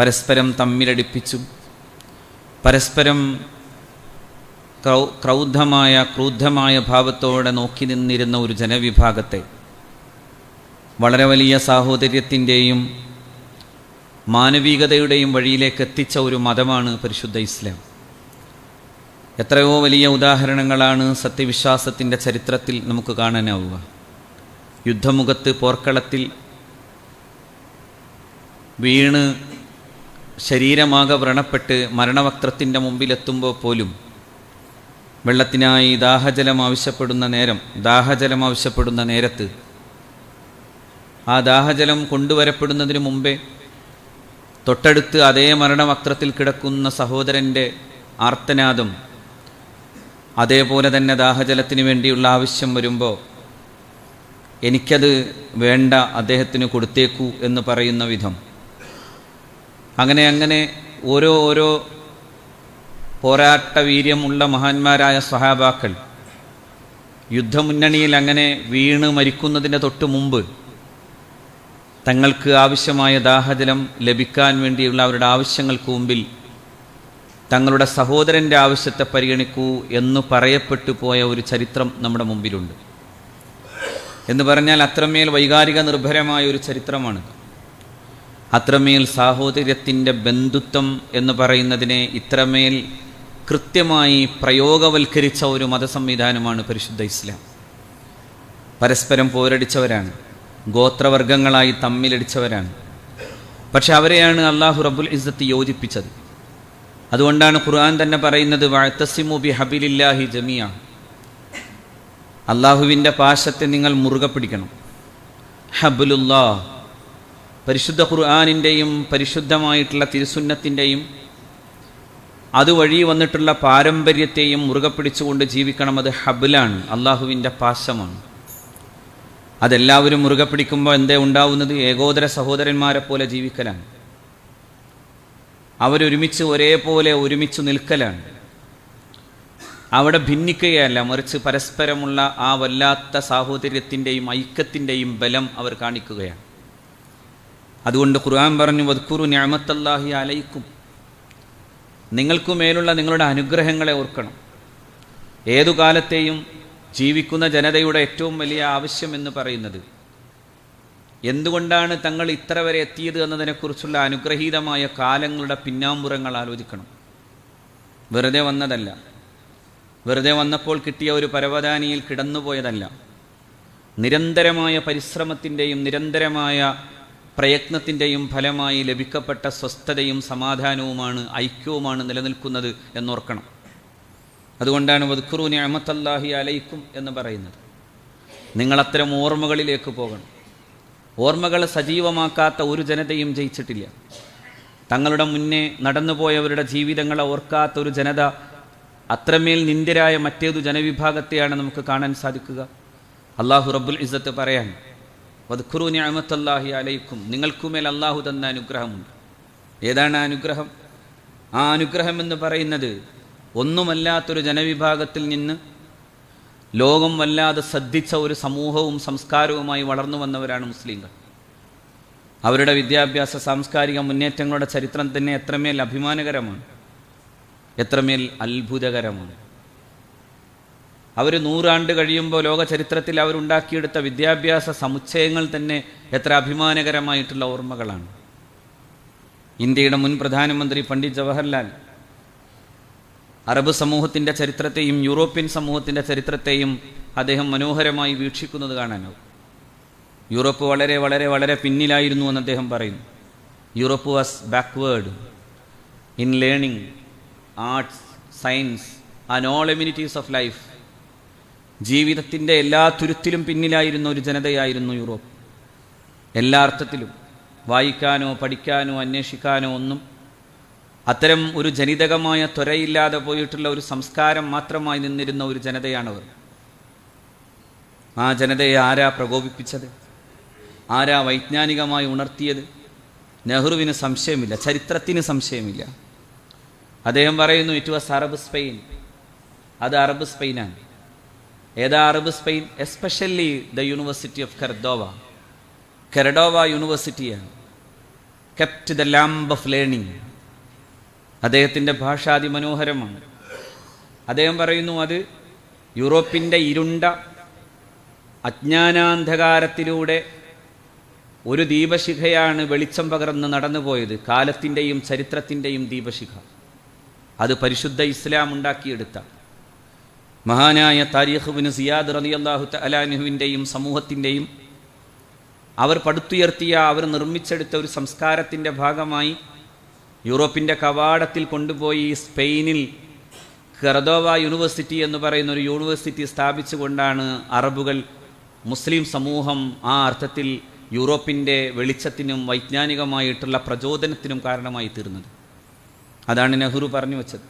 പരസ്പരം തമ്മിലടിപ്പിച്ചു പരസ്പരം ക്രൗ ക്രൗദ്ധമായ ക്രൂദ്ധമായ ഭാവത്തോടെ നോക്കി നിന്നിരുന്ന ഒരു ജനവിഭാഗത്തെ വളരെ വലിയ സാഹോദര്യത്തിന്റെയും മാനവികതയുടെയും വഴിയിലേക്ക് എത്തിച്ച ഒരു മതമാണ് പരിശുദ്ധ ഇസ്ലാം. എത്രയോ വലിയ ഉദാഹരണങ്ങളാണ് സത്യവിശ്വാസത്തിന്റെ ചരിത്രത്തിൽ നമുക്ക് കാണാനാവുക. യുദ്ധമുഖത്ത് പോർക്കളത്തിൽ വീണ് ശരീരമാകെ വ്രണപ്പെട്ട് മരണവക്ത്രത്തിന്റെ മുമ്പിലെത്തുമ്പോൾ പോലും വെള്ളത്തിനായി ദാഹജലം ആവശ്യപ്പെടുന്ന നേരം ദാഹജലം ആവശ്യപ്പെടുന്ന നേരത്ത് ആ ദാഹജലം കൊണ്ടുവരപ്പെടുന്നതിന് മുമ്പേ തൊട്ടടുത്ത് അതേ മരണവക്ത്രത്തിൽ കിടക്കുന്ന സഹോദരന്റെ ആർത്തനാദം അതേപോലെ തന്നെ ദാഹജലത്തിന് വേണ്ടിയുള്ള ആവശ്യം വരുമ്പോൾ എനിക്കത് വേണ്ട അദ്ദേഹത്തിന് കൊടുത്തേക്കൂ എന്ന് പറയുന്ന വിധം. അങ്ങനെ അങ്ങനെ ഓരോ ഓരോ പോരാട്ട വീര്യമുള്ള മഹാന്മാരായ സഹാബാക്കൾ യുദ്ധമുന്നണിയിൽ അങ്ങനെ വീണ് മരിക്കുന്നതിന്റെ തൊട്ട് മുമ്പ് തങ്ങൾക്ക് ആവശ്യമായ ദാഹജലം ലഭിക്കാൻ വേണ്ടിയുള്ള അവരുടെ ആവശ്യങ്ങൾക്ക് മുമ്പിൽ തങ്ങളുടെ സഹോദരന്റെ ആവശ്യത്തെ പരിഗണിക്കൂ എന്ന് പറയപ്പെട്ടു പോയ ഒരു ചരിത്രം നമ്മുടെ മുമ്പിലുണ്ട്. എന്ന് പറഞ്ഞാൽ അത്രമേൽ വൈകാരിക നിർഭരമായ ഒരു ചരിത്രമാണ് അത്രമേൽ സാഹോദര്യത്തിന്റെ ബന്ധുത്വം എന്ന് പറയുന്നതിനെ ഇത്രമേൽ കൃത്യമായി പ്രയോഗവൽക്കരിച്ച ഒരു മതസംവിധാനമാണ് പരിശുദ്ധ ഇസ്ലാം. പരസ്പരം പോരടിച്ചവരാണ്. ഗോത്രവർഗങ്ങളായി തമ്മിലടിച്ചവരാണ്. പക്ഷെ അവരെയാണ് അള്ളാഹു റബുൽ ഇസ്സത്ത് യോജിപ്പിച്ചത്. അതുകൊണ്ടാണ് ഖുർആൻ തന്നെ പറയുന്നത് വാഴ്ത്തസിമു ബി ഹബിലില്ലാഹി ജമിയ അള്ളാഹുവിന്റെ പാശത്തെ നിങ്ങൾ മുറുകെ പിടിക്കണം. ഹബുലുല്ലാ പരിശുദ്ധ ഖുർആാനിന്റെയും പരിശുദ്ധമായിട്ടുള്ള തിരുസുന്നത്തിന്റെയും അതുവഴി വന്നിട്ടുള്ള പാരമ്പര്യത്തെയും മുറുകെ പിടിച്ചുകൊണ്ട് ജീവിക്കണം അത് ഹബിലാണ് അള്ളാഹുവിന്റെ പാശമാണ്. അതെല്ലാവരും മുറുകെ പിടിക്കുമ്പോൾ എന്തേ ഉണ്ടാവുന്നത്? ഏകോദര സഹോദരന്മാരെ പോലെ ജീവിക്കലാണ്. അവരൊരുമിച്ച് ഒരേപോലെ ഒരുമിച്ച് നിൽക്കലാണ്. അവിടെ ഭിന്നിക്കുകയല്ല മറിച്ച് പരസ്പരമുള്ള ആ വല്ലാത്ത സാഹോദര്യത്തിന്റെയും ഐക്യത്തിന്റെയും ബലം അവർ കാണിക്കുകയാണ്. അതുകൊണ്ട് ഖുർആൻ പറഞ്ഞു വദ്ഖുറു ഞാമത്തല്ലാഹി അലൈക്കും. നിങ്ങൾക്കു മേലുള്ള നിങ്ങളുടെ അനുഗ്രഹങ്ങളെ ഓർക്കണം. ഏതു കാലത്തെയും ജീവിക്കുന്ന ജനതയുടെ ഏറ്റവും വലിയ ആവശ്യം എന്ന് പറയുന്നത് എന്തുകൊണ്ടാണ് തങ്ങൾ ഇത്ര വരെ എത്തിയത് എന്നതിനെക്കുറിച്ചുള്ള അനുഗ്രഹീതമായ കാലങ്ങളുടെ പിന്നാമ്പുറങ്ങൾ ആലോചിക്കണം. വെറുതെ വന്നതല്ല. വെറുതെ വന്നപ്പോൾ കിട്ടിയ ഒരു പരവതാനിയിൽ കിടന്നുപോയതല്ല. നിരന്തരമായ പരിശ്രമത്തിന്റെയും നിരന്തരമായ പ്രയത്നത്തിന്റെയും ഫലമായി ലഭിക്കപ്പെട്ട സ്വസ്ഥതയും സമാധാനവുമാണ് ഐക്യവുമാണ് നിലനിൽക്കുന്നത് എന്നോർക്കണം. അതുകൊണ്ടാണ് വദ്ഖുറു ഞാമത്തല്ലാഹി അലൈക്കും എന്ന് പറയുന്നത്. നിങ്ങളത്തരം ഓർമ്മകളിലേക്ക് പോകണം. ഓർമ്മകൾ സജീവമാക്കാത്ത ഒരു ജനതയും ജയിച്ചിട്ടില്ല. തങ്ങളുടെ മുന്നേ നടന്നുപോയവരുടെ ജീവിതങ്ങളെ ഓർക്കാത്ത ഒരു ജനത അത്രമേൽ നിന്ദരായ മറ്റേതു ജനവിഭാഗത്തെയാണ് നമുക്ക് കാണാൻ സാധിക്കുക. അള്ളാഹു റബ്ബുൽ ഇസ്സത്ത് പറയാൻ വദ്ഖുറു ഞാമത്തല്ലാഹി അലൈക്കും. നിങ്ങൾക്കുമേൽ അള്ളാഹു തന്ന അനുഗ്രഹമുണ്ട്. ഏതാണ് ആ അനുഗ്രഹം? ആ അനുഗ്രഹം എന്ന് പറയുന്നത് ഒന്നുമല്ലാത്തൊരു ജനവിഭാഗത്തിൽ നിന്ന് ലോകം വല്ലാതെ ശ്രദ്ധിച്ച ഒരു സമൂഹവും സംസ്കാരവുമായി വളർന്നു വന്നവരാണ് മുസ്ലിങ്ങൾ. അവരുടെ വിദ്യാഭ്യാസ സാംസ്കാരിക മുന്നേറ്റങ്ങളുടെ ചരിത്രം തന്നെ എത്രമേൽ അഭിമാനകരമാണ്. എത്രമേൽ അത്ഭുതകരമാണ്. അവർ നൂറാണ്ട് കഴിയുമ്പോൾ ലോക ചരിത്രത്തിൽ അവരുണ്ടാക്കിയെടുത്ത വിദ്യാഭ്യാസ സമുച്ചയങ്ങൾ തന്നെ എത്ര അഭിമാനകരമായിട്ടുള്ള ഓർമ്മകളാണ്. ഇന്ത്യയുടെ മുൻ പ്രധാനമന്ത്രി പണ്ഡിറ്റ് ജവഹർലാൽ അറബ് സമൂഹത്തിന്റെ ചരിത്രത്തെയും യൂറോപ്യൻ സമൂഹത്തിന്റെ ചരിത്രത്തെയും അദ്ദേഹം മനോഹരമായി വീക്ഷിക്കുന്നത് കാണാനാവും. യൂറോപ്പ് വളരെ വളരെ വളരെ പിന്നിലായിരുന്നു എന്ന് അദ്ദേഹം പറയുന്നു. Europe was backward in learning arts science and all amenities of life ജീവിതത്തിന്റെ എല്ലാ തുരുത്തിലും പിന്നിലായിരുന്ന ഒരു ജനതയായിരുന്നു യൂറോപ്പ്. എല്ലാ അർത്ഥത്തിലും വായിക്കാനോ പഠിക്കാനോ അന്വേഷിക്കാനോ ഒന്നും അത്തരം ഒരു ജനിതകമായ ത്വരയില്ലാതെ പോയിട്ടുള്ള ഒരു സംസ്കാരം മാത്രമായി നിന്നിരുന്ന ഒരു ജനതയാണവർ. ആ ജനതയെ ആരാ പ്രകോപിപ്പിച്ചത്? ആരാ വൈജ്ഞാനികമായി ഉണർത്തിയത്? നെഹ്റുവിന് സംശയമില്ല ചരിത്രത്തിന് സംശയമില്ല. അദ്ദേഹം പറയുന്നു ഇറ്റ് വാസ് അറബ് സ്പെയിൻ അത് അറബ് സ്പെയിനാണ്. ഏതാ Arab Spain? Especially the university of Cordova Cordova യൂണിവേഴ്സിറ്റിയാണ് kept the lamp of learning അദ്ദേഹത്തിന്റെ ഭാഷ അതിമനോഹരമാണ്. അദ്ദേഹം പറയുന്നു അത് യൂറോപ്പിന്റെ ഇരുണ്ട അജ്ഞാനാന്ധകാരത്തിലൂടെ ഒരു ദീപശിഖയാണ് വെളിച്ചം പകർന്ന് നടന്നുപോയത്. കാലത്തിന്റെയും ചരിത്രത്തിന്റെയും ദീപശിഖ. അത് പരിശുദ്ധ ഇസ്ലാം ഉണ്ടാക്കിയെടുത്ത മഹാനായ താരിഖുബിന് സിയാദ് റലി അള്ളാഹു അലാനുഹുവിന്റെയും സമൂഹത്തിന്റെയും അവർ പടുത്തുയർത്തിയ അവർ നിർമ്മിച്ചെടുത്ത ഒരു സംസ്കാരത്തിന്റെ ഭാഗമായി യൂറോപ്പിന്റെ കവാടത്തിൽ കൊണ്ടുപോയി സ്പെയിനിൽ കർദോവ യൂണിവേഴ്സിറ്റി എന്ന് പറയുന്ന ഒരു യൂണിവേഴ്സിറ്റി സ്ഥാപിച്ചുകൊണ്ടാണ് അറബുകൾ മുസ്ലിം സമൂഹം ആ അർത്ഥത്തിൽ യൂറോപ്പിന്റെ വെളിച്ചത്തിനും വൈജ്ഞാനികമായിട്ടുള്ള പ്രചോദനത്തിനും കാരണമായി തീർന്നത് അതാണ് നെഹ്റു പറഞ്ഞു വെച്ചത്.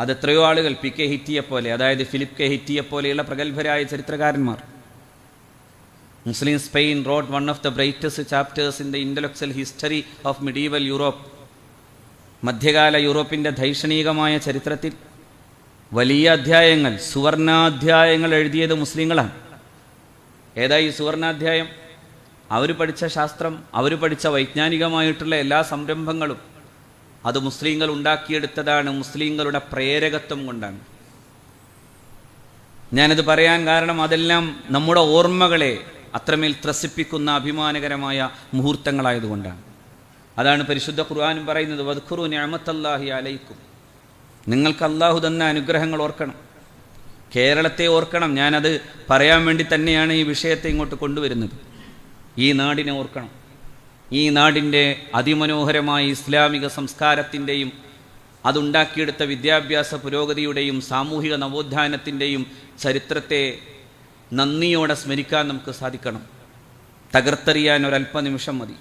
അത് എത്രയോ ആളുകൾ പി കെ ഹിറ്റിയെ പോലെ അതായത് ഫിലിപ്പ് കെ ഹിറ്റിയെ പോലെയുള്ള പ്രഗത്ഭരായ ചരിത്രകാരന്മാർ. Muslim Spain wrote one of the brightest chapters in the intellectual history of medieval Europe മധ്യകാല യൂറോപ്പിന്റെ ധൈഷണികമായ ചരിത്രത്തിൽ വലിയ അധ്യായങ്ങൾ സുവർണാധ്യായങ്ങൾ എഴുതിയത് മുസ്ലിങ്ങളാണ്. ഏതായി സുവർണാധ്യായം? അവർ പഠിച്ച ശാസ്ത്രം അവർ പഠിച്ച വൈജ്ഞാനികമായിട്ടുള്ള എല്ലാ സംരംഭങ്ങളും അത് മുസ്ലിങ്ങൾ ഉണ്ടാക്കിയെടുത്തതാണ് മുസ്ലിങ്ങളുടെ പ്രേരകത്വം കൊണ്ടാണ്. ഞാനത് പറയാൻ കാരണം അതെല്ലാം നമ്മുടെ ഓർമ്മകളെ അത്രമേൽ ത്രസിപ്പിക്കുന്ന അഭിമാനകരമായ മുഹൂർത്തങ്ങളായതുകൊണ്ടാണ്. അതാണ് പരിശുദ്ധ ഖുർആാനും പറയുന്നത് വദ്ഖുറു ഞാമത്തല്ലാഹി അലൈക്കും. നിങ്ങൾക്ക് അള്ളാഹു തന്ന അനുഗ്രഹങ്ങൾ ഓർക്കണം. കേരളത്തെ ഓർക്കണം. ഞാനത് പറയാൻ വേണ്ടി തന്നെയാണ് ഈ വിഷയത്തെ ഇങ്ങോട്ട് കൊണ്ടുവരുന്നത്. ഈ നാടിനെ ഓർക്കണം. ഈ നാടിന്റെ അതിമനോഹരമായ ഇസ്ലാമിക സംസ്കാരത്തിന്റെയും അതുണ്ടാക്കിയെടുത്ത വിദ്യാഭ്യാസ പുരോഗതിയുടെയും സാമൂഹിക നവോത്ഥാനത്തിന്റെയും ചരിത്രത്തെ നന്ദിയോടെ സ്മരിക്കാൻ നമുക്ക് സാധിക്കണം. തകർത്തെറിയാൻ ഒരല്പനിമിഷം മതി.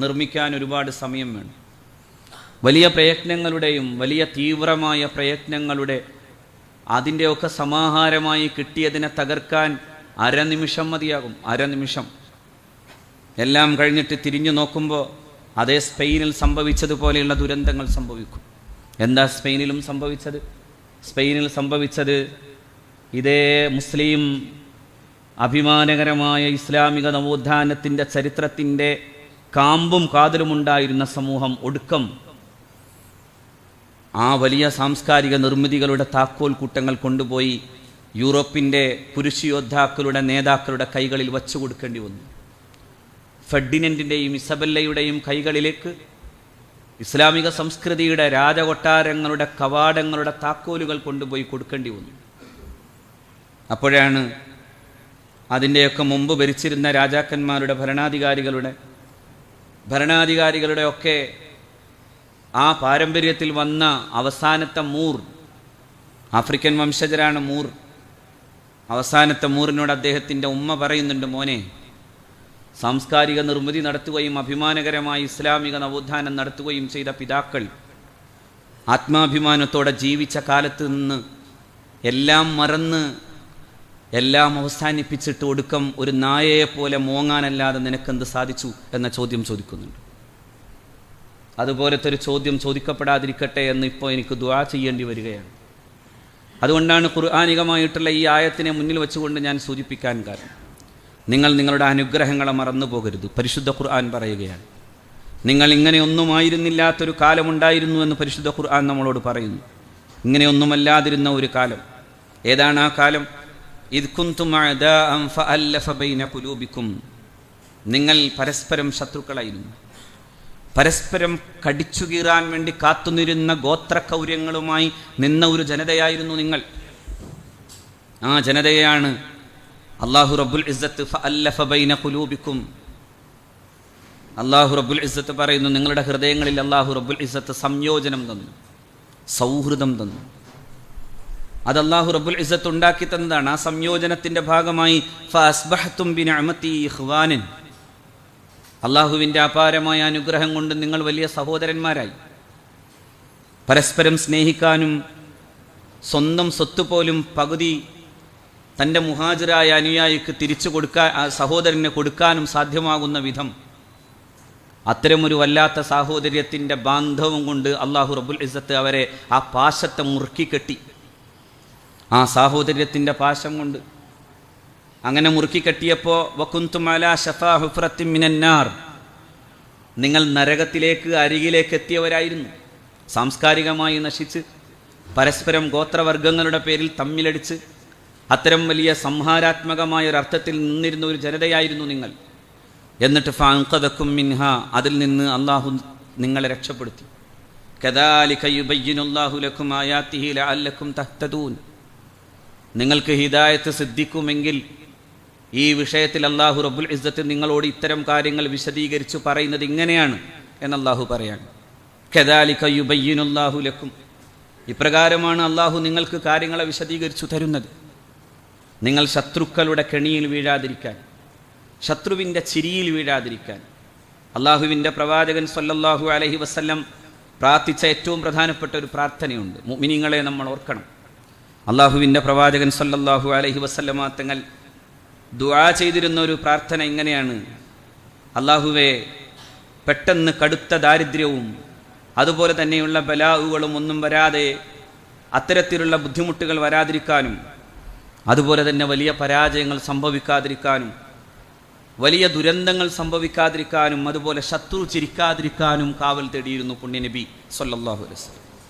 നിർമ്മിക്കാൻ ഒരുപാട് സമയം വേണം. വലിയ പ്രയത്നങ്ങളുടെയും വലിയ തീവ്രമായ പ്രയത്നങ്ങളുടെ അതിന്റെയൊക്കെ സമാഹാരമായി കിട്ടിയതിനെ തകർക്കാൻ അരനിമിഷം മതിയാകും. അരനിമിഷം എല്ലാം കഴിഞ്ഞിട്ട് തിരിഞ്ഞു നോക്കുമ്പോൾ അതേ സ്പെയിനിൽ സംഭവിച്ചതുപോലെയുള്ള ദുരന്തങ്ങൾ സംഭവിക്കും. എന്താ സ്പെയിനിലും സംഭവിച്ചത്? സ്പെയിനിൽ സംഭവിച്ചത് ഇതേ മുസ്ലിം അഭിമാനകരമായ ഇസ്ലാമിക നവോത്ഥാനത്തിന്റെ ചരിത്രത്തിന്റെ കാമ്പും കാതലുമുണ്ടായിരുന്ന സമൂഹം ഒടുക്കം ആ വലിയ സാംസ്കാരിക നിർമ്മിതികളുടെ താക്കോൽ കൂട്ടങ്ങൾ കൊണ്ടുപോയി യൂറോപ്പിന്റെ പുരുഷയോദ്ധാക്കളുടെ നേതാക്കളുടെ കൈകളിൽ വച്ചു കൊടുക്കേണ്ടി വന്നു. ഫെഡിനന്റിന്റെയും ഇസബല്ലയുടെയും കൈകളിലേക്ക് ഇസ്ലാമിക സംസ്കൃതിയുടെ രാജകൊട്ടാരങ്ങളുടെ കവാടങ്ങളുടെ താക്കോലുകൾ കൊണ്ടുപോയി കൊടുക്കേണ്ടി വന്നു. അപ്പോഴാണ് അതിന്റെയൊക്കെ മുമ്പ് ഭരിച്ചിരുന്ന രാജാക്കന്മാരുടെ ഭരണാധികാരികളുടെ ഭരണാധികാരികളുടെ ഒക്കെ ആ പാരമ്പര്യത്തിൽ വന്ന അവസാനത്തെ മൂർ ആഫ്രിക്കൻ വംശജരാണ് മൂർ. അവസാനത്തെ മൂറിനോട് അദ്ദേഹത്തിന്റെ ഉമ്മ പറയുന്നുണ്ട് മോനെ സാംസ്കാരിക നിർമ്മിതി നടത്തുകയും അഭിമാനകരമായ ഇസ്ലാമിക നവോത്ഥാനം നടത്തുകയും ചെയ്ത പിതാക്കൾ ആത്മാഭിമാനത്തോടെ ജീവിച്ച കാലത്ത് നിന്ന് എല്ലാം മറന്ന് എല്ലാം അവസാനിപ്പിച്ചിട്ട് ഒടുക്കം ഒരു നായയെപ്പോലെ മോങ്ങാനല്ലാതെ നിനക്കെന്ത് സാധിച്ചു എന്ന ചോദ്യം ചോദിക്കുന്നുണ്ട്. അതുപോലത്തെ ഒരു ചോദ്യം ചോദിക്കപ്പെടാതിരിക്കട്ടെ എന്ന് ഇപ്പോൾ എനിക്ക് ദുവാ ചെയ്യേണ്ടി വരികയാണ്. അതുകൊണ്ടാണ് ഖുർആാനികമായിട്ടുള്ള ഈ ആയത്തിനെ മുന്നിൽ വെച്ചുകൊണ്ട് ഞാൻ സൂചിപ്പിക്കാൻ കാരണം. നിങ്ങൾ നിങ്ങളുടെ അനുഗ്രഹങ്ങളെ മറന്നു പോകരുത് പരിശുദ്ധ ഖുർആൻ പറയുകയാണ്. നിങ്ങൾ ഇങ്ങനെയൊന്നുമായിരുന്നില്ലാത്തൊരു കാലമുണ്ടായിരുന്നു എന്ന് പരിശുദ്ധ ഖുർആൻ നമ്മളോട് പറയുന്നു. ഇങ്ങനെയൊന്നുമല്ലാതിരുന്ന ഒരു കാലം. ഏതാണ് ആ കാലം? കുലൂബിക്കും നിങ്ങൾ പരസ്പരം ശത്രുക്കളായിരുന്നു. പരസ്പരം കടിച്ചുകീറാൻ വേണ്ടി കാത്തുനിരുന്ന ഗോത്രക്കൗര്യങ്ങളുമായി നിന്ന ഒരു ജനതയായിരുന്നു നിങ്ങൾ. ആ ജനതയെയാണ് അള്ളാഹു റബ്ബുൽ ഇസ്സത്ത് ഫഅല്ലഫ ബൈന ഖുലൂബിക്കും. അള്ളാഹു റബ്ബുൽ ഇസ്സത്ത് പറയുന്നു നിങ്ങളുടെ ഹൃദയങ്ങളിൽ അള്ളാഹു റബ്ബുൽ ഇസ്സത്ത് സംയോജനം തന്നു സൗഹൃദം തന്നു. അത് അള്ളാഹു റബ്ബുൽ ഇസ്സത്ത് ഉണ്ടാക്കി തന്നതാണ്. ആ സംയോജനത്തിന്റെ ഭാഗമായി ഇഖ്വാനൻ. അള്ളാഹുവിന്റെ അപാരമായ അനുഗ്രഹം കൊണ്ട് നിങ്ങൾ വലിയ സഹോദരന്മാരായി. പരസ്പരം സ്നേഹിക്കാനും സ്വന്തം സ്വത്ത് പോലും പകുതി തന്റെ മുഹാജരായ അനുയായിക്ക് തിരിച്ചു കൊടുക്കാൻ സഹോദരന് കൊടുക്കാനും സാധ്യമാകുന്ന വിധം അത്തരമൊരു വല്ലാത്ത സാഹോദര്യത്തിന്റെ ബാന്ധവം കൊണ്ട് അള്ളാഹു റബുൽ ഇസത്ത് അവരെ ആ പാശത്തെ മുറുക്കിക്കെട്ടി ആ സാഹോദര്യത്തിന്റെ പാശം കൊണ്ട്. അങ്ങനെ മുറുക്കിക്കെട്ടിയപ്പോൾ മിനന്നാർ നിങ്ങൾ നരകത്തിലേക്ക് അരികിലേക്ക് എത്തിയവരായിരുന്നു. സാംസ്കാരികമായി നശിച്ച് പരസ്പരം ഗോത്രവർഗങ്ങളുടെ പേരിൽ തമ്മിലടിച്ച് അത്തരം വലിയ സംഹാരാത്മകമായ ഒരു അർത്ഥത്തിൽ നിന്നിരുന്ന ഒരു ജനതയായിരുന്നു നിങ്ങൾ. എന്നിട്ട് ഫാങ്കതക്കും മിൻഹ അതിൽ നിന്ന് അള്ളാഹു നിങ്ങളെ രക്ഷപ്പെടുത്തി. തഹ്തദൂൻ. നിങ്ങൾക്ക് ഹിദായത്ത് സിദ്ധിക്കുമെങ്കിൽ ഈ വിഷയത്തിൽ അള്ളാഹു റബുൽ ഇസ്സത്ത് നിങ്ങളോട് ഇത്തരം കാര്യങ്ങൾ വിശദീകരിച്ചു പറയുന്നത് ഇങ്ങനെയാണ് എന്ന് അള്ളാഹു പറയാണ്. കദാലിക്കയ്യുബയ്യനുല്ലാഹു ലക്കും. ഇപ്രകാരമാണ് അള്ളാഹു നിങ്ങൾക്ക് കാര്യങ്ങളെ വിശദീകരിച്ചു തരുന്നത്. നിങ്ങൾ ശത്രുക്കളുടെ കെണിയിൽ വീഴാതിരിക്കാൻ ശത്രുവിന്റെ ചിരിയിൽ വീഴാതിരിക്കാൻ. അള്ളാഹുവിന്റെ പ്രവാചകൻ സല്ലല്ലാഹു അലഹി വസ്ല്ലം പ്രാർത്ഥിച്ച ഏറ്റവും പ്രധാനപ്പെട്ട ഒരു പ്രാർത്ഥനയുണ്ട്. മിനിങ്ങളെ നമ്മൾ ഓർക്കണം. അള്ളാഹുവിന്റെ പ്രവാചകൻ സല്ലല്ലാഹു അലഹി വസല്ലമ തങ്ങൾ ദുആ ചെയ്തിരുന്ന ഒരു പ്രാർത്ഥന ഇങ്ങനെയാണ് അള്ളാഹുവെ പെട്ടെന്ന് കടുത്ത ദാരിദ്ര്യവും അതുപോലെ തന്നെയുള്ള ബലാവുകളും ഒന്നും വരാതെ അത്തരത്തിലുള്ള ബുദ്ധിമുട്ടുകൾ വരാതിരിക്കാനും അതുപോലെ തന്നെ വലിയ പരാജയങ്ങൾ സംഭവിക്കാതിരിക്കാനും വലിയ ദുരന്തങ്ങൾ സംഭവിക്കാതിരിക്കാനും അതുപോലെ ശത്രു ചിരിക്കാതിരിക്കാനും കാവൽ തേടിയിരുന്നു പുണ്യനബി സല്ലാഹു അലൈഹി